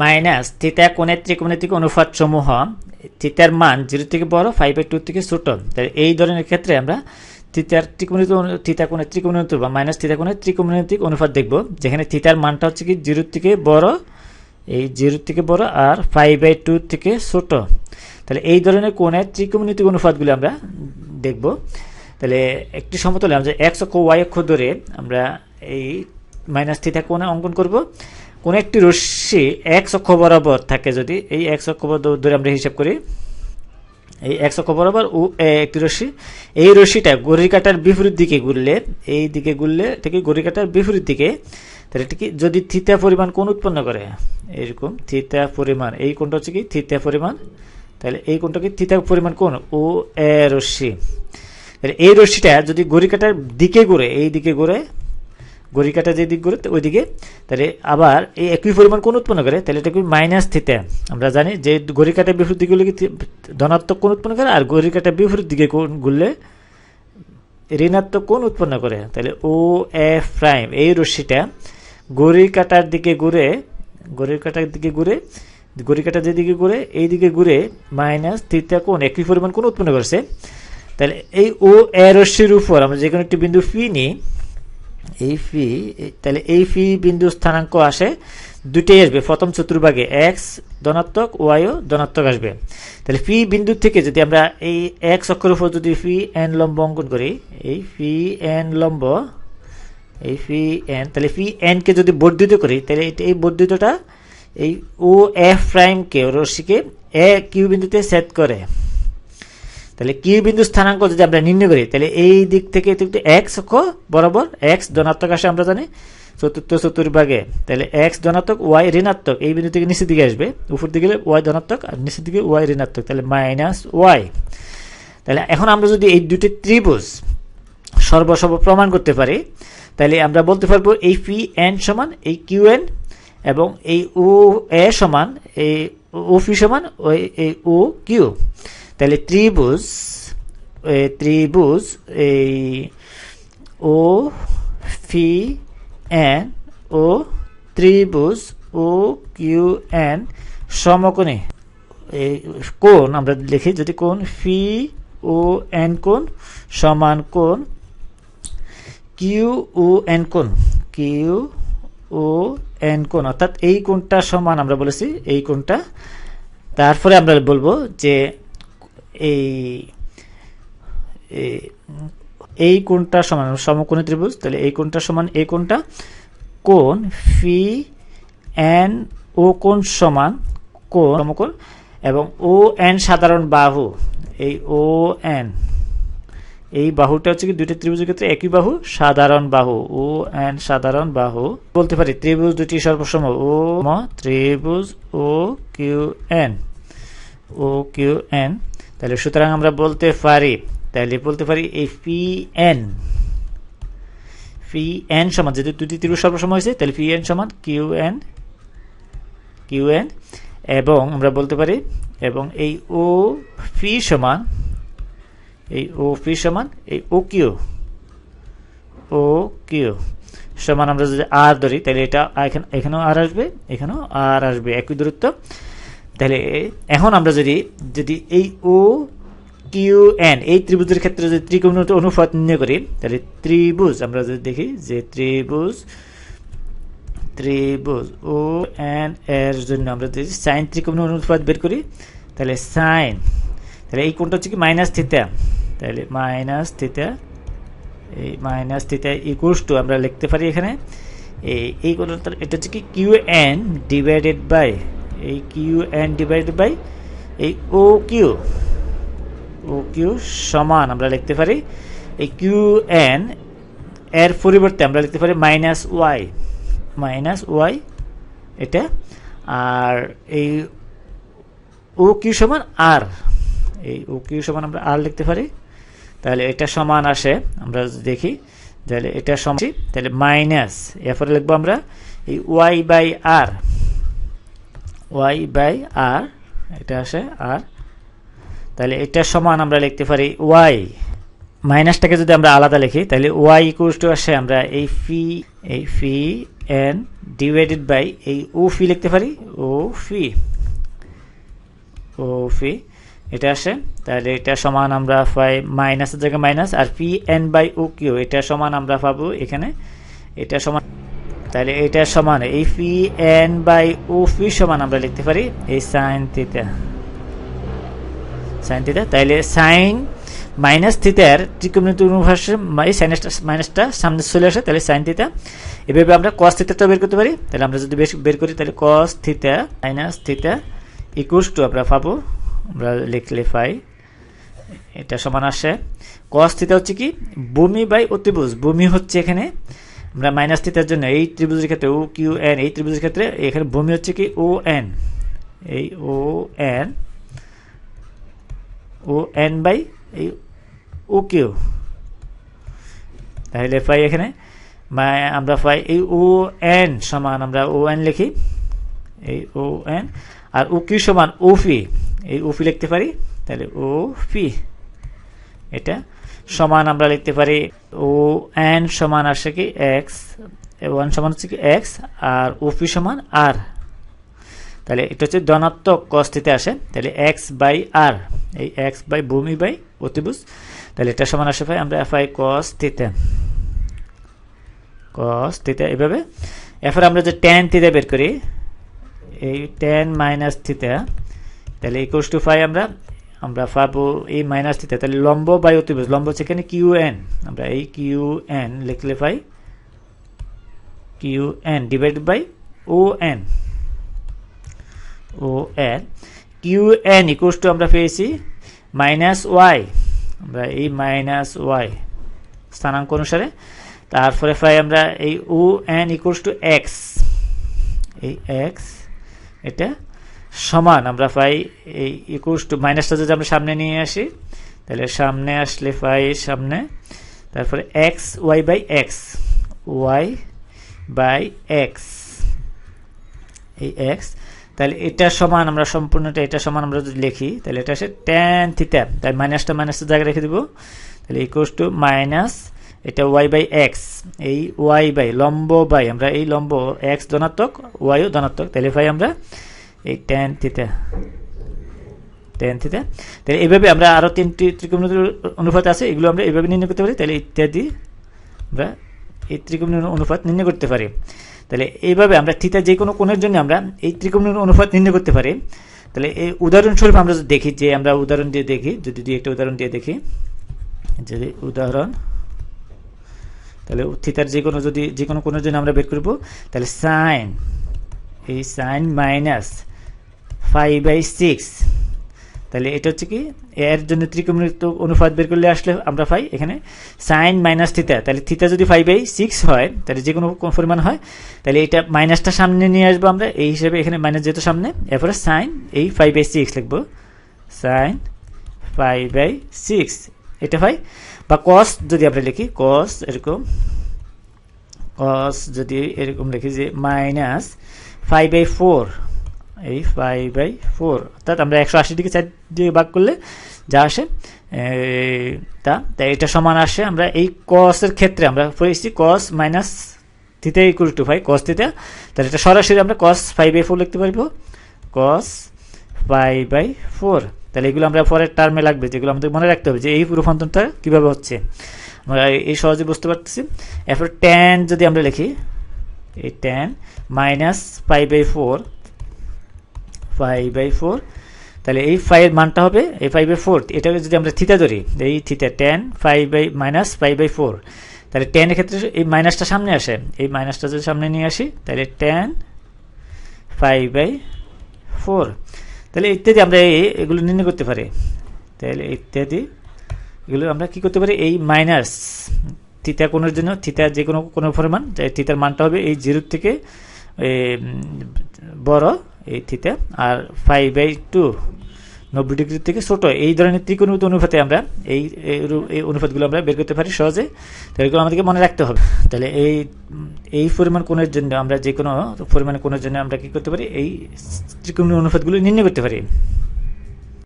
Minus থিতা কোণের ত্রিকোণমিতিক অনুপাত সমূহ থিতার মান জিরো থেকে বড় ফাইভ বাই টু থেকে ছোট। তাই এই ধরনের ক্ষেত্রে আমরা থিতার ত্রিকোণিত থিতা কোণের ত্রিকোণমিত বা মাইনাস থিতা কোণের ত্রিকোণমিতিক অনুপাত দেখব। যেখানে থিতার মানটা হচ্ছে কি জিরো থেকে বড়, এই জিরো থেকে বড় আর ফাইভ বাই টু থেকে ছোট। তাহলে এই ধরনের কোণের ত্রিকোণমিতিক অনুপাতগুলি আমরা দেখব। তাহলে একটি সমতলে আমরা এক্স অক্ষ ওয়াই অক্ষ ধরে আমরা এই মাইনাস থিতা কোণে অঙ্কন করব। কোন একটি রশ্মি এক্স অক্ষ বরাবর থাকে যদি, এই এক্স অক্ষ বরাবর ধরে আমরা হিসাব করি, এই এক্স অক্ষ বরাবর ও একটি রশ্মি, এই রশ্মিটা গড়ি কাটার বিপরীত দিকে ঘুরলে, এই দিকে ঘুরলে থেকে গড়ি কাটার বিপরীত দিকে, তাহলে কি যদি থিতা পরিমাণ কোন উৎপন্ন করে, এরকম থিতা পরিমাণ, এই কোনটা হচ্ছে কি থিতা পরিমাণ, তাহলে এই কোনটা কি থিতা পরিমাণ কোন ও এ, রশ্মি, তাহলে এই রশ্মিটা যদি গড়ি কাটার দিকে ঘুরে, এই দিকে ঘুরে গড়ি কাটা যে দিক ঘুরে ওই দিকে তাহলে আবার এই একই পরিমাণ কোন উৎপন্ন করে, তাহলে এটা কি মাইনাস থিতা আমরা জানি যে গড়ি কাটার বিপরীত দিকে হলে কি ধনাত্মক কোন উৎপন্ন করে, আর গড়ি কাটার বিপরীত দিকে কোন ঘুরলে ঋণাত্মক কোন উৎপন্ন করে। তাহলে ও এফ প্রাইম এই রশ্মিটা গড়ি কাটার দিকে ঘুরে গড়ির কাটার দিকে ঘুরে, গড়ি কাটার যেদিকে ঘুরে, এই দিকে ঘুরে মাইনাস থিতা কোন একই পরিমাণ কোন উৎপন্ন করছে। তাহলে এই ও এ রশ্মির উপর আমরা যে কোনো একটি বিন্দু ফি নিই এই ফি তাহলে এই ফি বিন্দু স্থানাঙ্ক আসে দুটোই আসবে। প্রথম চতুর্ভাগে এক্স ধনাত্মক ওয়াইও ধনাত্মক আসবে। তাহলে ফি বিন্দু থেকে যদি আমরা এই এক্স অক্ষর উপর যদি ফি এন লম্ব অঙ্কন করি, এই ফি এন লম্ব, এই ফি এন তাহলে ফি এনকে যদি বর্ধিত করি, তাহলে এই বর্ধিতটা এই ও এফ প্রাইমকে রশ্মিকে এ কিউ বিন্দুতে সেট করে। তাহলে কিউ বিন্দু স্থানাঙ্ক যদি আমরা নির্ণয় করি, তাহলে এই দিক থেকে এক্স অক্ষ বরাবর এক্স ধনাত্মক আসে আমরা জানি, চতুর্থ চতুর্ভাগে। তাহলে এক্স ধনাত্মক ওয়াই ঋণাত্মক, এই বিন্দু থেকে নিচের দিকে আসবে। উপর দিকে ওয়াই ধনাত্মক আর নিচের দিকে ওয়াই ঋণাত্মক, তাহলে মাইনাস ওয়াই তাহলে এখন আমরা যদি এই দুটি ত্রিভুজ সর্বসর্ব প্রমাণ করতে পারি, তাহলে আমরা বলতে পারব এই পি এন সমান এই কিউ এন এবং এই ও এ সমান এই ও পি সমান ওই এই ও কিউ তাহলে ত্রিভুজ ত্রিভুজ, এই, ও, ফি, এন, ও, ত্রিভুজ, ও, কিউ, এন সমকোণে। এই, কোণ, আমরা লিখি যদি কোণ, ফি, ও, এন কোণ সমান কোণ, কিউ, ও, এন কোণ, কিউ, ও, এন কোণ। অর্থাৎ এই কোণটা সমান আমরা বলেছি, এই কোণটা। তারপরে আমরা বলব যে এই এই কোণটা সমান, সমকোণী ত্রিভুজ, তাহলে এই কোণটা সমান, এই কোণটা কোণ, ফি, এন, ও কোণ সমান কোণ সমকোণ, এবং ও এন সাধারণ বাহু, এই ও এন। এই বাহুটা হচ্ছে কি দুটি ত্রিভুজের ক্ষেত্রে একই বাহু, সাধারণ বাহু, ও এন সাধারণ বাহু। বলতে পারি, ত্রিভুজ দুটি সর্বসম, ও, ম, ত্রিভুজ, O, Q, N, O, Q, N. তাহলে সুতরাং আমরা বলতে পারি, তাহলে বলতে পারি এই পি এন পি এন সমান যদি দুটি ত্রিভুজ সর্বসম হয়েছে, তাহলে পি এন সমান কিউ এন কিউ এন এবং আমরা বলতে পারি, এবং এই ও পি সমান, এই ও পি সমান এই ও কিউ ও কিউ সমান আমরা যদি আর ধরি, তাহলে এটা এখানে, এখানেও আর আসবে, এখানেও আর আসবে, একই দূরত্ব। তাহলে, এখন আমরা যদি যদি এই ও কিউ এন এই ত্রিভুজের ক্ষেত্রে যদি ত্রিকোণ অনুপাত নির্ণয় করি, তাহলে ত্রিভুজ, আমরা যদি দেখি যে ত্রিভুজ ত্রিভুজ ও এন এর জন্য আমরা যদি সাইন ত্রিকোণ অনুপাত বের করি, তাহলে সাইন তাহলে এই কোণটা হচ্ছে কি মাইনাস থিতা তাহলে মাইনাস থিতা এই মাইনাস থিতা ইকুয়ালস টু আমরা লিখতে পারি এখানে, এই এই কোণটা, এটা হচ্ছে কি কিউ এন ডিভাইডেড বাই এই কিউ এন ডিভাইডেড বাই এই ও কিউ ও কিউ সমান আমরা লিখতে পারি। এই কিউ এন এর পরিবর্তে আমরা লিখতে পারি মাইনাস ওয়াই মাইনাস ওয়াই এটা। আর এই ও কিউ সমান আর এই ও কিউ সমান আমরা আর লিখতে পারি। তাহলে এটা সমান আসে, আমরা দেখি, তাহলে এটা সমান, তাহলে মাইনাস এরপরে লিখব আমরা, এই Y by R Y by R, এটা আসে আর। তাহলে এটা সমান আমরা লিখতে পারি ওয়াই। মাইনাসটাকে যদি আমরা আলাদা লিখি, তাহলে ওয়াই ইকুয়ালস টু আসে আমরা এই ফি এই ফি এন ডিভাইডেড বাই এই ও ফি লিখতে পারি ও ফি ও ফি এটা আসে। তাহলে এটা সমান আমরা পাই মাইনাসের জায়গায় minus, R P N by O Q এটা সমান আমরা পাবো এখানে। এটা সমান তাহলে এটা সমান এই এন বাই ও ফি সমান আমরা লিখতে পারি এই সাইন থিটা সাইন থিটা তাইলে সাইন মাইনাস থিতার ত্রিকোণমিতি অনুভাষে এই সাইনাসটা মাইনাসটা সামনে চলে আসে, তাহলে সাইন থিতা এভাবে আমরা কস থিতাটা বের করতে পারি। তাহলে আমরা যদি বের করি, তাহলে cos theta minus theta equals to আমরা পাবো, আমরা লিখলে পাই, এটা সমান আসে। কস থিতা হচ্ছে কি? ভূমি বাই অতিভুজ। ভূমি হচ্ছে এখানে আমরা মাইনাস থিতার জন্য এই ত্রিভুজের ক্ষেত্রে ও কিউ এন এই ত্রিভুজের ক্ষেত্রে এখানে ভূমি হচ্ছে কি ও এন এই O N O N by এই ও কিউ তাহলে পাই এখানে। আমরা পাই এই ও এন সমান আমরা ও এন লিখি। এই ও এন আর ও কিউ সমান ও ফি এই ও ফি লিখতে পারি। তাহলে ও ফি এটা সমান আমরা লিখতে পারি ও এন সমান আসে কি এক্স ওয়ান সমান হচ্ছে কি এক্স, আর ও ফি সমান আর। তাহলে এটা হচ্ছে ধনাত্মক কস্তিতে আসে, তাহলে এক্স বাই আর, এই এক্স বাই ভূমি বাই অতিভুজ। তাহলে এটা সমান আসে পাই আমরা এফআই কস থিতা কস থিতা এভাবে। এরপর আমরা যে টেন থিতা বের করি, এই টেন মাইনাস থিতা তাহলে ইকুয়াস টু ফাই আমরা আমরা পাবো এই মাইনাস থিতা তাহলে লম্ব বাই অতিভুজ লম্ব এখানে কিউ এন আমরা এই কিউ এন লিখলে পাই Q N divide by O N O N Q N equals to আমরা পেয়েছি মাইনাস ওয়াই আমরা এই মাইনাস ওয়াই স্থানাঙ্ক অনুসারে। তারপরে পাই আমরা এই O N equals to X এই এক্স এটা সমান, আমরা পাই এই ইকুয়ালস টু মাইনাসটা যদি আমরা সামনে নিয়ে আসি, তাহলে সামনে আসলে পাই সামনে, তারপরে X Y by X Y by X এই এক্স তাহলে এটা সমান, আমরা সম্পূর্ণটা এটা সমান আমরা যদি লিখি, তাহলে এটা আসে ট্যান থিটা তাই মাইনাসটা মাইনাসের জায়গায় রেখে দেবো, তাহলে ইকুয়াস টু মাইনাস এটা ওয়াই বাই এক্স এই ওয়াই বাই লম্ব বাই আমরা এই লম্ব এক্স ধনাত্মক ওয়াইও ধনাত্মক, তাহলে ভাই আমরা এই ট্যান থিটা ট্যান থিটা তাহলে এইভাবে আমরা আরও তিনটি ত্রিকোণমিতির অনুপাত আছে, এগুলো আমরা এইভাবে নির্ণয় করতে পারি। তাহলে ইত্যাদি আমরা এই ত্রিকোণের অনুপাত নির্ণয় করতে পারি। তাহলে এইভাবে আমরা থিতা যে কোনো কোণের জন্য আমরা এই ত্রিকোণের অনুপাত নির্ণয় করতে পারি। তাহলে এই উদাহরণস্বরূপ আমরা যদি দেখি যে আমরা উদাহরণ দিয়ে দেখি, যদি দুই একটা উদাহরণ দিয়ে দেখি, যদি উদাহরণ, তাহলে থিতার যে কোনো যদি যে কোনো কোণের জন্য আমরা বের করব, তাহলে সাইন এই sine minus five by six তাহলে এটা হচ্ছে কি? এর জন্য ত্রিকোণমিত অনুপাত বের করলে আসলে আমরা পাই এখানে সাইন মাইনাস থিতা তাহলে থিতা যদি ফাইভ বাই সিক্স হয়, তাহলে যে কোনো পরিমাণ হয়, তাহলে এটা মাইনাসটা সামনে নিয়ে আসব আমরা। এই হিসেবে এখানে মাইনাস যেহেতু সামনে, এরপরে সাইন এই ফাইভ বাই সিক্স লিখব। সাইন ফাইভ বাই সিক্স এটা হয়? বা কস যদি আমরা লিখি কস এরকম কস যদি এরকম লিখি যে মাইনাস ফাইভ বাই ফোর এই ফাইভ বাই ফোর অর্থাৎ আমরা একশো আশি দিকে চার দিয়ে ভাগ করলে যা আসে তা। তাই এটা সমান আসে আমরা এই কসের ক্ষেত্রে, আমরা পেয়েছি cos minus theta equal to five cos theta তাহলে এটা সরাসরি আমরা কস ফাইভ বাই ফোর লিখতে পারব। কস ফাইভ বাই ফোর তাহলে এগুলো আমরা পরের টার্মে লাগবে, যেগুলো আমাদের মনে রাখতে হবে যে এই রূপান্তরটা কীভাবে হচ্ছে। আমরা এই সহজে বুঝতে পারতেছি। এরপর টেন যদি আমরা লিখি, এই ten minus five by four five by four তাহলে এই ফাইভের মানটা হবে, এই ফাইভ বাই ফোর এটাকে যদি আমরা থিতা ধরি, এই theta ten five by minus five by four তাহলে টেনের ক্ষেত্রে এই মাইনাসটা সামনে আসে, এই মাইনাসটা যদি সামনে নিয়ে আসি, তাহলে টেন ফাইভ বাই ফোর তাহলে ইত্যাদি আমরা এগুলো নির্ণয় করতে পারি, তাহলে ইত্যাদি এগুলো আমরা কি করতে পারি, এই মাইনাস থিতা কোণের জন্য থিতা যে কোনো কোনো পরিমাণ থিতার মানটা হবে এই জিরো থেকে বড় এই আর ফাইভ বাই টু নব্বই ডিগ্রি থেকে ছোটো, এই ধরনের ত্রিকোণমিত অনুপাতে আমরা এই এই অনুপাতগুলো আমরা বের করতে পারি সহজে। তো এগুলো আমাদেরকে মনে রাখতে হবে। তাহলে এই এই পরিমাণ কোণের জন্য আমরা যে কোনো পরিমাণ কোণের জন্য আমরা কী করতে পারি? এই ত্রিকোণীয় অনুপাতগুলো নির্ণয় করতে পারি।